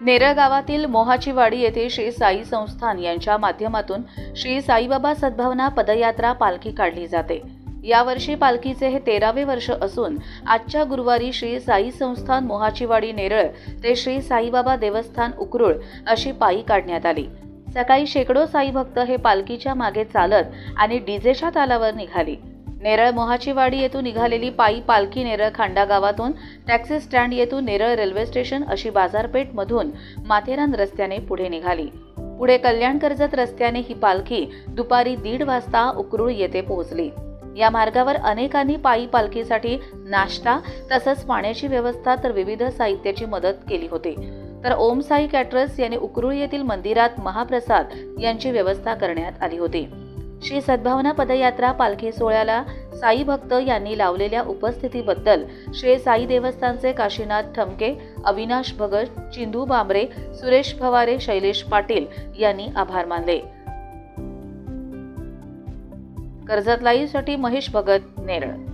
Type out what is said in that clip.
नेरळ गावातील मोहाचीवाडी येथे श्री साई संस्थान यांच्या माध्यमातून श्री साईबाबा सद्भावना पदयात्रा पालखी काढली जाते. यावर्षी पालखीचे हे तेरावे वर्ष असून आजच्या गुरुवारी श्री साई संस्थान मोहाचीवाडी नेरळ ते श्री साईबाबा देवस्थान उकरुळ अशी पायी काढण्यात आली. सकाळी शेकडो साई भक्त हे पालखीच्या मागे चालत आणि डीजेच्या तालावर निघाली. नेरळ मोहाचीवाडी येथून निघालेली पायी पालखी नेरळ खांडा गावातून टॅक्सी स्टँड येथून नेरळ रेल्वे स्टेशन अशी बाजारपेठमधून माथेरान रस्त्याने पुढे निघाली. पुढे कल्याण कर्जत रस्त्याने ही पालखी दुपारी दीड वाजता उकरूळ येथे पोहोचली. या मार्गावर अनेकांनी पायी पालखीसाठी नाश्ता तसंच पाण्याची व्यवस्था तर विविध साहित्याची मदत केली होती. तर ओम साई कॅटरर्स यांनी उकरूळ येथील मंदिरात महाप्रसाद यांची व्यवस्था करण्यात आली होती. श्री सद्भावना पदयात्रा पालखी सोहळ्याला साई भक्त यांनी लावलेल्या उपस्थितीबद्दल श्री साई देवस्थानचे काशीनाथ ठमके अविनाश भगत चिंदू बांबरे सुरेश फवारे शैलेश पाटील यांनी आभार मानले. कर्जत लाईव्हसाठी महेश भगत नेरळ.